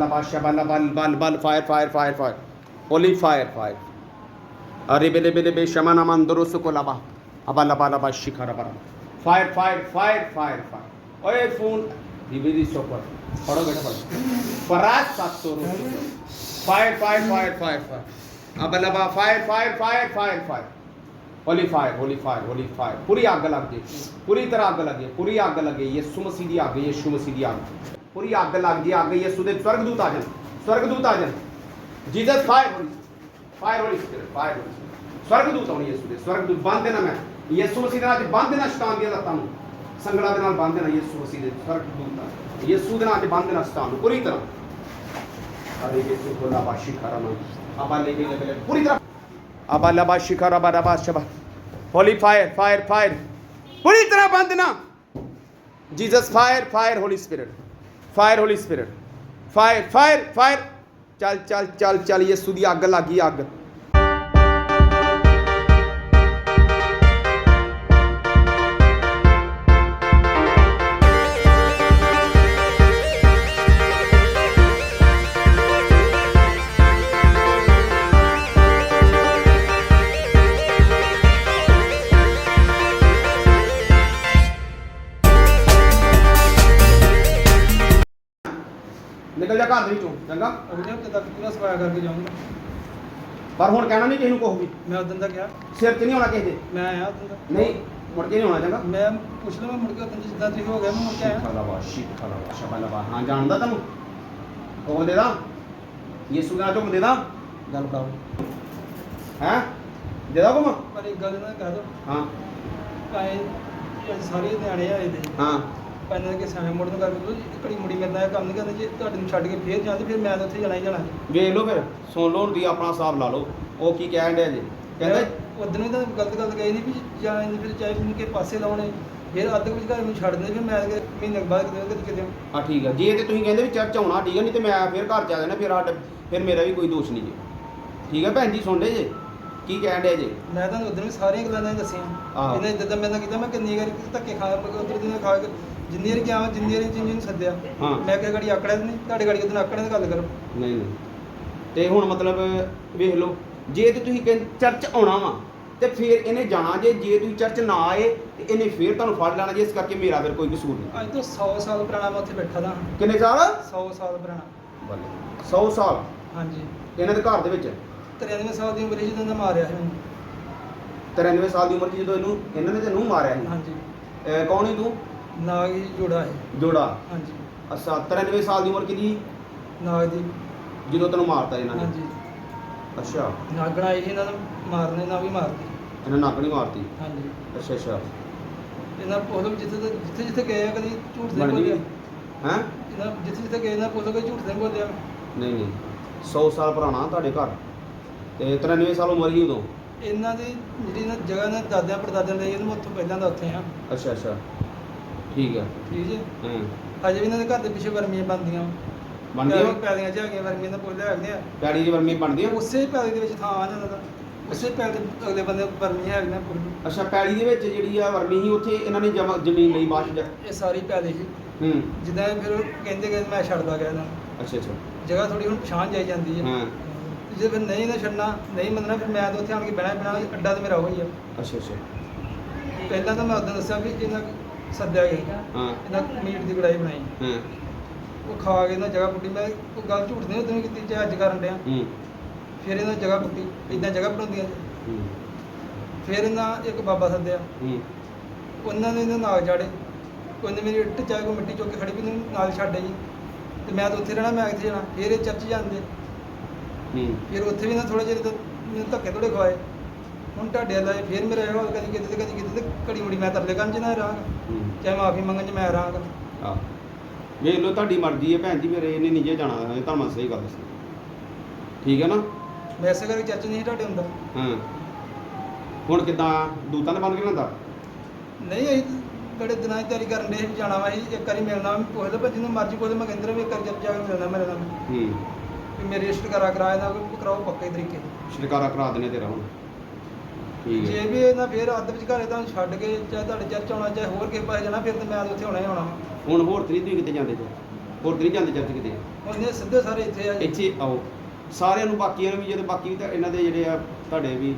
शबाला शबाला बल बल बल fire fire fire fire holy fire fire अरे बेले बेले बे शमा नमान दुरुस्त को लबा। अबा, लबा लबा शिखा रबा fire fire fire fire fire ओए, फ़ोन। दिवेदी सोपर पढ़ो बेटा, पढ़ो। परात सात सौ रुपए fire fire fire fire fire अब, लबा fire fire fire fire fire holy fire holy fire holy fire पूरी आग लग गई। पूरी तरह आग लग गई। पूरी आग लग गई। ये सुमसीदी आग गई ये सुमसीदी सीधी आग। पूरी आग लग गई आग यीशु दे स्वर्गदूत आ जान स्वर्गदूत आ जान Jesus fire holy fire holy spirit fire holy स्वर्गदूत ਆਉਣ ਯਿਸੂ ਦੇ ਸਵਰਗਦੂਤ ਬੰਦ ਦੇਣਾ ਮੈਂ ਯਿਸੂ ਮਸੀਹ ਦੇ ਨਾਲ ਬੰਦ ਦੇਣਾ ਸ਼ੈਤਾਨ ਦੀਆਂ ਲੱਤਾਂ ਨੂੰ ਸੰਗੜਾ ਦੇ ਨਾਲ ਬੰਦ ਦੇਣਾ ਯਿਸੂ ਮਸੀਹ ਦੇ ਸਵਰਗਦੂਤ ਨਾਲ ਯਿਸੂ ਦੇ ਨਾਲ ਬੰਦ ਦੇਣਾ ਸ਼ੈਤਾਨ ਨੂੰ ਪੂਰੀ ਤਰ੍ਹਾਂ ਅਰੇ ਯਿਸੂ ਕੋਲਾ ਬਾਸ਼ੀ ਕਰਾਮਾ ਆਬਾ ਲੈ ਕੇ ਲੈ ਪੂਰੀ ਤਰ੍ਹਾਂ ਆਬਾ ਲਾ ਬਾਸ਼ੀ ਕਰਾ ਬਾ ਬਾ ਸ਼ਬਾ ਹੋਲੀ ਫਾਇਰ ਫਾਇਰ ਫਾਇਰ ਪੂਰੀ ਤਰ੍ਹਾਂ ਬੰਦ ਦੇਣਾ Jesus fire fire holy spirit fire holy spirit fire fire fire ਚੱਲ ਚੱਲ ਚੱਲ ਚੱਲ, ਯਿਸੂ ਦੀ ਅੱਗ ਲੱਗੀ ਅੱਗ। ਨਿਕਲ ਜਾ ਘਰ ਦੇ ਵਿੱਚੋਂ ਚੰਗਾ? ਅਗਲੇ ਹਫ਼ਤੇ ਤੱਕ ਪੂਰਾ ਸਫਾਇਆ ਕਰਕੇ ਜਾਊਂਗਾ। ਪਰ ਹੁਣ ਕਹਿਣਾ ਨਹੀਂ ਕਿਸੇ ਨੂੰ ਕੁਛ ਵੀ। ਮੈਂ ਉਦੋਂ ਦਾ ਕਿਹਾ। ਸਿਰ 'ਚ ਨਹੀਂ ਹੋਣਾ ਕਿਸੇ ਦੇ। ਮੈਂ ਆਇਆ ਉਦੋਂ ਦਾ। ਨਹੀਂ ਮੁੜ ਕੇ ਨਹੀਂ ਹੋਣਾ ਚੰਗਾ? ਮੈਂ ਪੁੱਛ ਲਵਾਂ ਮੁੜ ਕੇ ਉਦੋਂ ਜਿੱਦਾਂ ਤੁਸੀਂ ਹੋ ਗਿਆ ਮੈਂ ਮੁੜ ਕੇ ਆਇਆ। ਖਲਾਵਾ ਸ਼ਿਕ ਖਲਾਵਾ ਸ਼ਬਲਵਾ ਹਾਂ ਜਾਣਦਾ ਤੈਨੂੰ। ਹੁਕਮ ਦੇ ਦਾ? ਯਿਸੂ ਦਾ ਹੁਕਮ ਦੇ ਦਾ? ਗੱਲ ਕਰਾਓ। ਹੈ? ਦੇ ਦਾ ਹੁਕਮ ਪਰ ਇੱਕ ਗੱਲ ਨਾ ਕਹਿ ਦੋ। ਹਾਂ। ਭਾਵੇਂ ਭਾਵੇਂ ਸਾਰੇ ਨਿਆਣੇ ਆਏ ਦੇ। ਹਾਂ। ਪੈਨਾਂ ਕੇ ਸਾਵੇਂ ਮੁੜਨ ਕਰਕੇ ਕੜੀ ਮੁੜੀ ਮਿਲਦਾ ਹੈ ਕੰਮ ਨਹੀਂ ਕਰਦਾ ਜੇ ਤੁਹਾਡੇ ਨੂੰ ਛੱਡ ਕੇ ਫੇਰ ਜਾਂਦੇ ਫਿਰ ਮੈਂ ਤਾਂ ਉੱਥੇ ਜਾਣਾ ਹੀ ਜਾਣਾ। ਵੇਖ ਲਓ ਫਿਰ ਸੁਣ ਲਓ ਦੀ ਆਪਣਾ ਹਿਸਾਬ ਲਾ ਲਓ ਉਹ ਕੀ ਕਹਿਣ ਡਿਆ ਜੀ। ਕਹਿੰਦਾ ਉਦੋਂ ਤਾਂ ਗਲਤ ਗੱਲ ਕਹੀ ਨਹੀਂ ਵੀ ਜਾਣਾ ਨਹੀਂ ਫਿਰ ਚਾਹੇ ਮੈਨੂੰ ਕੇ ਪਾਸੇ ਲਾਉਣੇ ਫਿਰ ਅੱਧ ਵਿੱਚ ਘਰ ਨੂੰ ਛੱਡ ਦਿੰਦੇ ਫਿਰ ਮੈਂ ਅਗਲੇ ਮਹੀਨੇ ਕੁ ਬਾਅਦ ਕਿਤੇ ਕਿਤੇ ਕਿਤੇ। ਹਾਂ ਠੀਕ ਆ। ਜੇ ਤੇ ਤੁਸੀਂ ਕਹਿੰਦੇ ਵੀ ਚਰਚ ਆਉਣਾ ਠੀਕ ਆ ਨਹੀਂ ਤੇ ਮੈਂ ਫਿਰ ਘਰ ਆ ਜਾਣਾ ਫਿਰ ਸਾਡੇ ਫਿਰ ਮੇਰਾ ਵੀ ਕੋਈ ਦੋਸ਼ ਨਹੀਂ ਜੀ। ਠੀਕ ਆ ਭੈਣ ਜੀ ਸੁਣ ਲੈ ਜੇ। ਕੀ ਕਹਿਣ ਡਿਆ ਜੀ? ਮੈਂ ਤੁਹਾਨੂੰ ਉਦੋਂ ਵੀ ਸਾਰੀਆਂ ਗੱਲਾਂ ਨਹੀਂ ਦੱਸੀਆਂ। ਆਹੋ। ਇਹਨੇ ਇਦਾਂ ਮੈਂ ਤਾਂ ਕੀਤਾ ਮੈਂ ਕਿੰਨੀ ਵਾਰੀ ਧੱਕੇ ਖਾ ਉਧਰ ਦਿਨ ਖਾ ਕੇ ਜਿੰਨੀ ਵਾਰੀ ਗਿਆ ਵਾਂ, ਜਿੰਨੀ ਵਾਰੀ ਜਿੰਨੀ ਨੂੰ ਸੱਦਿਆ। ਹਾਂ। ਮੈਂ ਕਿਹਾ ਗਾੜੀ ਆਕੜਿਆ ਤੇ ਨਹੀਂ ਤੁਹਾਡੇ ਗਾੜੀ ਉਦੋਂ ਆਕੜਿਆ ਦੀ ਗੱਲ ਕਰੋ। ਨਹੀਂ ਨਹੀਂ। ਤੇ ਹੁਣ ਮਤਲਬ ਵੇਖ ਲਓ ਜੇ ਤੇ ਤੁਸੀਂ ਕਹਿੰਦੇ ਚਰਚ ਆਉਣਾ ਵਾ ਤੇ ਫਿਰ ਇਹਨੇ ਜਾਣਾ ਜੇ ਜੇ ਤੁਸੀਂ ਚਰਚ ਨਾ ਆਏ ਤੇ ਇਹਨੇ ਫਿਰ ਤੁਹਾਨੂੰ ਫੜ ਲੈਣਾ ਜੇ ਇਸ ਕਰਕੇ ਮੇਰਾ ਫਿਰ ਕੋਈ ਕਸੂਰ ਨਹੀਂ। ਅੱਜ ਤੋਂ 100 ਸਾਲ ਪੁਰਾਣਾ ਮੈਂ ਉੱਥੇ ਬੈਠਾ ਦਾ। ਕਿੰਨੇ ਸਾਲ? 100 ਸਾਲ ਪੁਰਾਣਾ। 100 ਸਾਲ? ਹਾਂਜੀ। ਇਹਨਾਂ ਦੇ ਘਰ ਦੇ ਵਿੱਚ? 93 ਸਾਲ ਦੀ ਉਮਰ ਸੀ ਜਦੋਂ ਦਾ ਮਾਰਿਆ ਸੀ ਮੈਨੂੰ 93 ਸਾਲ ਦੀ ਉਮਰ 'ਚ ਜਦੋਂ ਇਹਨੂੰ ਇਹਨਾਂ ਨੇ ਤੈਨੂੰ ਮਾਰਿਆ ਸੀ? ਹਾਂਜੀ। ਅਹ ਕੌਣ ਹੀ ਤੂੰ? ਨਾਗ ਹੀ ਜੋੜਾ ਹੈ। ਜੋੜਾ? ਹਾਂਜੀ। ਅੱਛਾ 93 ਸਾਲ ਦੀ ਉਮਰ ਕਿਹਦੀ ਨਾਗ ਦੀ ਜਦੋਂ ਤੈਨੂੰ ਮਾਰਤਾ ਇਹਨਾਂ ਨੇ? ਹਾਂਜੀ। ਅੱਛਾ। ਨਾਗਣਾ ਇਹ ਇਹਨਾਂ ਨੂੰ ਮਾਰਨੇ ਨਾਲ ਵੀ ਮਾਰਦੀ ਇਹਨਾਂ ਨਹੀਂ ਮਾਰਤੀ? ਹਾਂਜੀ। ਅੱਛਾ ਅੱਛਾ। ਇਹਨਾਂ ਪੁੱਛੋ ਜਿੱਥੇ ਜਿੱਥੇ ਜਿੱਥੇ ਗਏ ਆ ਕਦੀ ਝੂਠ ਨਹੀਂ ਬੋਲਿਆ? ਹੈ? ਇਹਨਾਂ ਜਿੱਥੇ ਜਿੱਥੇ ਗਏ ਨਾ ਪੁੱਛੋ ਕੋਈ ਝੂਠ ਨਹੀਂ ਬੋਲਿਆ? ਨਹੀਂ ਨਹੀਂ। 100 ਸਾਲ ਪੁਰਾਣਾ ਤੁਹਾਡੇ ਘਰ? ਤੇ 93 ਸਾਲ ਉਮਰ ਹੀ ਉਦੋਂ? ਇਹਨਾਂ ਦੀ ਜਿਹੜੀ ਨਾ ਜਗ੍ਹਾ ਨਾ ਦਾਦਿਆਂ ਪੜਦਾਦਿਆਂ ਲਈ ਇਹਨੂੰ ਉੱਥੋਂ ਪਹਿਲਾਂ ਦਾ ਉੱਥੇ ਆ। ਅੱਛਾ ਅੱਛਾ। ਠੀਕ ਹੈ ਠੀਕ ਜੀ? ਹਾਂ। ਅਜੇ ਵੀ ਇਹਨਾਂ ਦੇ ਘਰ ਦੇ ਪਿੱਛੇ ਵਰਮੀਆਂ ਬਣਦੀਆਂ। ਬਣਦੀਆਂ? ਵਾ? ਪੈਲੀਆਂ ਚ ਹੈਗੀਆਂ ਵਰਮੀਆਂ ਦਾ ਪੁੱਲ ਹੈਗੀਆਂ ਪੈੜੀ ਦੀ ਵਰਮੀ ਬਣਦੀ ਆ ਉਸੇ ਪੈਲੀ ਦੇ ਵਿੱਚ ਥਾਂ ਆ ਜਾਂਦਾ ਦਾ ਉਸੇ ਪੈਲੀ ਦੇ ਅਗਲੇ ਬੰਦੇ ਵਰਮੀਆਂ ਹੈਗੀਆਂ ਪੁੱਲ ਅੱਛਾ ਪੈੜੀ ਦੇ ਵਿੱਚ ਜਿਹੜੀ ਆ ਵਰਮੀ ਸੀ ਉੱਥੇ ਇਹਨਾਂ ਨੇ ਜਮਾ ਜ਼ਮੀਨ ਲਈ ਬਾਅਦ ਚ ਜਾ- ਇਹ ਸਾਰੀ ਪੈਲੀ ਸੀ। ਹੂੰ। ਜਿੱਦਾਂ ਫਿਰ ਉਹ ਕਹਿੰਦੇ ਕਿ ਮੈਂ ਛੱਡਦਾ ਗਿਆ ਇਹਨਾਂ ਨੂੰ। ਅੱਛਾ ਅੱਛਾ। ਜਗ੍ਹਾ ਥੋੜੀ ਹੁਣ ਪਛਾਣ ਜਾਈ ਜਾਂਦੀ ਹੈ ਹਾਂ। ਜੇ ਫਿਰ ਨਹੀਂ ਨਾ ਛੱਡਣਾ ਨਹੀਂ ਮੰਨਣਾ ਫਿਰ ਮੈਂ ਤਾਂ ਉੱਥੇ ਆਣ ਕੇ ਬਹਿਣਾ ਹੀ ਬਹਿਣਾ ਅੱਡਾ ਤੇ ਮੇਰਾ ਉਹੀ ਆ। ਅੱਛਾ ਅੱਛਾ। ਪਹਿਲਾਂ ਤਾਂ ਮੈਂ ਉਦੋਂ ਦੱਸਿਆ ਵੀ ਇਹਨਾਂ ਸੱਦਿਆ ਗਿਆ ਹਾਂ। ਇਹਨਾਂ ਮੀਟ ਦੀ ਕੜਾਈ ਬਣਾਈ। ਹਾਂ। ਉਹ ਖਾ ਕੇ ਨਾ ਜਗ੍ਹਾ ਪੁੱਟੀ। ਮੈਂ ਉਹ ਗੱਲ ਝੂਠ ਨਹੀਂ ਉਦੋਂ ਕੀਤੀ ਚਾਹੇ ਅੱਜ ਕਰਨ ਡਿਆ। ਹੂੰ। ਫਿਰ ਇਹਨਾਂ ਜਗ੍ਹਾ ਪੁੱਟੀ। ਇਦਾਂ ਜਗ੍ਹਾ ਬਣਾਉਂਦੀਆਂ ਹੂੰ। ਫਿਰ ਇਹਨਾਂ ਇੱਕ ਬਾਬਾ ਸੱਦਿਆ। ਹੂੰ। ਉਹਨਾਂ ਨੇ ਇਹਨਾਂ ਨਾਲ ਜਾੜੇ। ਉਹਨੇ ਮੇਰੀ ਇੱਟ ਚਾਹ ਕੋ ਮਿੱਟੀ ਚੁੱਕ ਕੇ ਖੜੀ ਵੀ ਇਹਨੂੰ ਨਾਲ ਛੱਡ ਜੀ ਤੇ ਮੈਂ ਤਾਂ ਉੱਥੇ ਰਹਿਣਾ ਮੈਂ ਕਿੱਥੇ ਜਾਣਾ? ਫਿਰ ਇਹ ਚਰਚ ਜਾਂਦੇ। ਹੂੰ। ਫਿਰ ਉੱਥੇ ਵੀ ਨਾ ਥੋੜੇ ਜਿਹੇ ਮੈਨੂੰ ਧੱਕੇ ਥੋੜੇ ਖਵਾਏ। ਹੁਣ ਢਾਡੇ ਲਾਏ ਫਿਰ ਮੇਰਾ ਇਹੋ ਹਾਲ ਕਦੀ ਕਿਤੇ ਤੇ ਕਦੀ ਕਿਤੇ ਤੇ ਘੜੀ ਮੁੜੀ ਮੈਂ ਤਰਲੇ ਕੰਨ ਚ ਨਾ ਰਹਾਂਗਾ ਹੂੰ। ਚਾਹੇ ਮਾਫੀ ਮੰਗਣ ਚ ਮੈਂ ਰਹਾਂਗਾ ਆ ਵੇਖ ਲਓ ਤੁਹਾਡੀ ਮਰਜ਼ੀ ਹੈ ਭੈਣ ਜੀ ਮੇਰੇ ਇਹਨੇ ਨਹੀਂ ਜੇ ਜਾਣਾ ਇਹ ਤੁਹਾਨੂੰ ਮੈਂ ਸਹੀ ਗੱਲ ਦੱਸੀ। ਠੀਕ ਹੈ ਨਾ? ਮੈਂ ਇਸੇ ਕਰਕੇ ਚਰਚ ਨਹੀਂ ਢਾਡੇ ਹੁੰਦਾ। ਹਾਂ। ਹੁਣ ਕਿਦਾਂ ਦੂਤਾਂ ਨੇ ਬੰਦ ਕੇ ਲੈਂਦਾ ਨਹੀਂ ਅਸੀਂ ਤਾਂ ਬੜੇ ਦਿਨਾਂ ਦੀ ਤਿਆਰੀ ਕਰਨ ਦੇ ਜਾਣਾ ਵਾ ਅਸੀਂ ਇੱਕ ਵਾਰੀ ਮਿਲਣਾ ਵੀ ਪੁੱਛਦਾ ਪਰ ਜਿਹਨੂੰ ਮਰਜ਼ੀ ਪੁੱਛਦਾ ਮੈਂ ਕਹਿੰਦਾ ਵੀ ਇੱਕ ਵਾਰੀ ਜਾ ਕੇ ਮਿਲਣਾ ਮੇਰੇ ਨਾਲ। ਹੂੰ। ਵੀ ਮੇਰੇ ਰਜਿਸਟਰ ਕਰਾ ਕਰਾਇਆ ਦਾ ਕੋਈ ਕਰਾਓ ਪੱਕੇ ਤਰੀਕੇ ਸ਼ਿਕਾਰਾ ਕਰਾ ਦੇਣੇ ਤੇਰਾ ਹੁਣ। ਠੀਕ ਜੇ ਹੈ ਵੀ ਇਹਨਾਂ ਫਿਰ ਅੱਧ ਵਿੱਚ ਘਰੇ ਤਾਂ ਛੱਡ ਕੇ ਚਾਹੇ ਤੁਹਾਡੇ ਚਰਚ ਆਉਣਾ ਚਾਹੇ ਹੋਰ ਕਿਸੇ ਪਾਸੇ ਜਾਣਾ ਫਿਰ ਤਾਂ ਮੈਂ ਉੱਥੇ ਹੋਣਾ ਹੀ ਵਾ। ਹੁਣ ਹੋਰ ਤਰੀ ਤੁਸੀਂ ਕਿਤੇ ਜਾਂਦੇ ਜੇ ਹੋਰ ਤਰੀ ਜਾਂਦੇ ਚਰਚ ਕਿਤੇ ਉਹਨੇ ਸਿੱਧੇ ਸਾਰੇ ਇੱਥੇ ਆ ਜੀ। ਇੱਥੇ ਆਓ। ਸਾਰਿਆਂ ਨੂੰ ਬਾਕੀਆਂ ਨੂੰ ਵੀ ਜਿਹੜੇ ਬਾਕੀ ਵੀ ਤਾਂ ਇਹਨਾਂ ਦੇ ਜਿਹੜੇ ਆ ਤੁਹਾਡੇ ਵੀ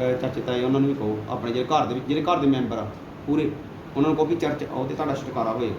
ਅਹ, ਚਾਚੇ ਤਾਏ ਉਹਨਾਂ ਨੂੰ ਵੀ ਕਹੋ। ਆਪਣੇ ਜਿਹੜੇ ਘਰ ਦੇ ਵਿੱਚ ਜਿਹੜੇ ਘਰ ਦੇ ਮੈਂਬਰ ਆ ਪੂਰੇ। ਉਹਨਾਂ ਨੂੰ ਕਹੋ ਵੀ ਚਰਚ ਆਓ ਤੇ ਤੁਹਾਡਾ ਛੁਟਕਾਰਾ ਹੋਏ।